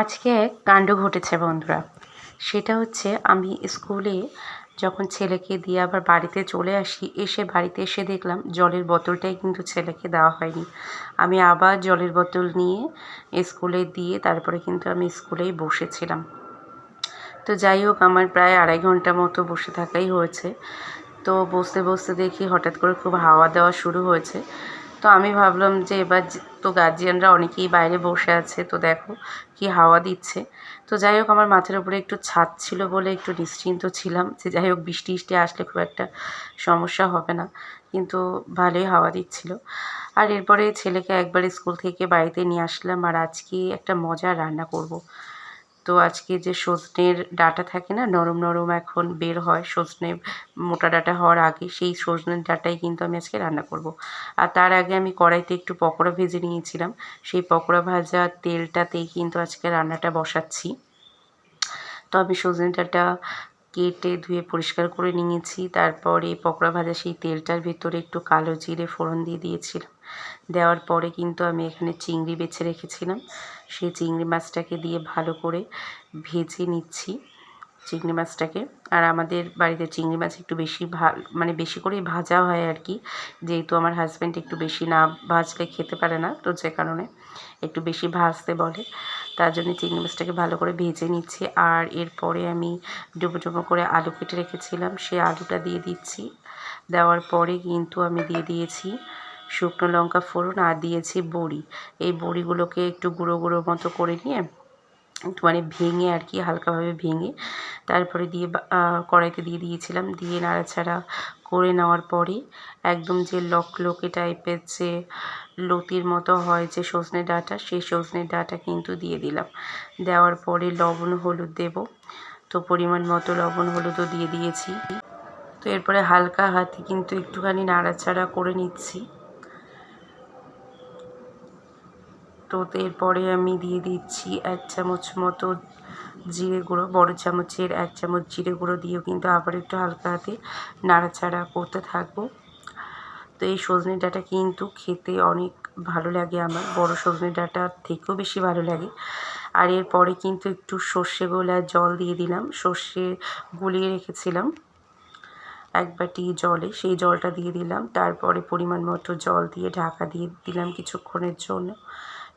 আজকে এক কাণ্ড ঘটেছে বন্ধুরা। সেটা হচ্ছে আমি স্কুলে যখন ছেলেকে দিয়ে আবার বাড়িতে চলে আসি, এসে বাড়িতে এসে দেখলাম জলের বোতলটাই কিন্তু ছেলেকে দেওয়া হয়নি। আমি আবার জলের বোতল নিয়ে স্কুলে দিয়ে তারপরে কিন্তু আমি স্কুলেই বসেছিলাম। তো যাই হোক, আমার প্রায় আড়াই ঘণ্টা মতো বসে থাকাই হয়েছে। তো বসতে বসতে দেখি হঠাৎ করে খুব হাওয়া দেওয়া শুরু হয়েছে। তো আমি ভাবলাম যে এবার তো গার্জিয়ানরা অনেকেই বাইরে বসে আছে, তো দেখো কি হাওয়া দিচ্ছে তো যাই হোক, আমার মাথার উপরে একটু ছাদ ছিল বলে একটু নিশ্চিন্ত ছিলাম যে যাই হোক, বৃষ্টি বৃষ্টি আসলে খুব একটা সমস্যা হবে না, কিন্তু ভালোই হাওয়া দিচ্ছিল আর এরপরে ছেলেকে একবার স্কুল থেকে বাড়িতে নিয়ে আসলাম, আর আজকে একটা মজার রান্না করব। তো আজকে যে সজনের ডাটা থাকে না, নরম নরম এখন বের হয়, সজনে মোটা ডাটা হওয়ার আগে সেই সজনের ডাটাই কিন্তু আমি আজকে রান্না করব। আর তার আগে আমি কড়াইতে একটু পকোড়া ভেজে নিয়েছিলাম। সেই পকোড়া ভাজা তেলটাতেই কিন্তু আজকে রান্নাটা বসাচ্ছি। তো আমি সজনে ডাটা কেটে ধুয়ে পরিষ্কার করে নিয়েছি। তারপরে পকোড়া ভাজা সেই তেলটার ভেতরে একটু কালো জিরে ফোড়ন দিয়ে দিয়েছিলাম। দেওয়ার পরে কিন্তু আমি এখানে চিংড়ি বেছে রেখেছিলাম। সেই চিংড়ি মাছটাকে দিয়ে ভালো করে ভেজে নিচ্ছি চিংড়ি মাছটাকে। আর আমাদের বাড়িতে চিংড়ি মাছ একটু বেশি ভা মানে বেশি করেই ভাজা হয় আর কি। যেহেতু আমার হাজব্যান্ড একটু বেশি না ভাজলে খেতে পারে না, তো যে কারণে একটু বেশি ভাজতে বলে। তার জন্য চিংড়ি মাছটাকে ভালো করে ভেজে নিচ্ছি। আর এরপরে আমি ডুবো ডুবো করে আলু কেটে রেখেছিলাম। সেই আলুটা দিয়ে দিচ্ছি। দেওয়ার পরে কিন্তু আমি দিয়ে দিয়েছি শুকনো লঙ্কা ফোড়ন আর দিয়েছি বড়ি। এই বড়িগুলোকে একটু গুঁড়ো গুঁড়ো মতো করে নিয়ে একটু মানে ভেঙে আর কি, হালকাভাবে ভেঙে তারপরে দিয়ে কড়াইতে দিয়ে দিয়েছিলাম। দিয়ে নাড়াচাড়া করে নেওয়ার পরে একদম যে লকলকে টাইপের যে লতির মতো হয় যে সজনে ডাঁটা, সেই সজনে ডাঁটা কিন্তু দিয়ে দিলাম। দেওয়ার পরে লবণ, হলুদ দেব। তো পরিমাণ মতো লবণ, হলুদও দিয়ে দিয়েছি। তো এরপরে হালকা হাতে কিন্তু একটুখানি নাড়াচাড়া করে নিচ্ছি। তো এরপরে আমি দিয়ে দিচ্ছি এক চামচ মতো জিরে গুঁড়ো, বড় চামচের এক চামচ জিরে গুঁড়ো দিয়েও কিন্তু আবার একটু হালকা হাতে নাড়াচাড়া করতে থাকব। তো এই সজনে ডাঁটা কিন্তু খেতে অনেক ভালো লাগে আমার, বড় সজনে ডাঁটার থেকেও বেশি ভালো লাগে। আর এরপরে কিন্তু একটু সর্ষে গোলা জল দিয়ে দিলাম, সর্ষে গুলিয়ে রেখেছিলাম এক বাটি জলে, সেই জলটা দিয়ে দিলাম। তারপরে পরিমাণ মতো জল দিয়ে ঢাকা দিয়ে দিলাম কিছুক্ষণের জন্য।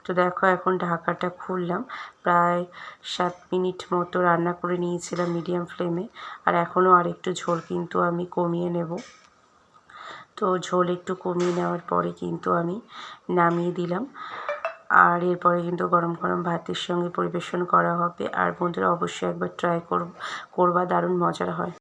তো দেখো এখন ঢাকাটা খুললাম। প্রায় সাত মিনিট মতো রান্না করে নিয়েছিলাম মিডিয়াম ফ্লেমে। আর এখনও আর একটু ঝোল কিন্তু আমি কমিয়ে নেব। তো ঝোল একটু কমিয়ে নেওয়ার পরে কিন্তু আমি নামিয়ে দিলাম। আর এরপরে কিন্তু গরম গরম ভাতের সঙ্গে পরিবেশন করা হবে। আর বন্ধুরা, অবশ্যই একবার ট্রাই করবা, দারুণ মজার হয়।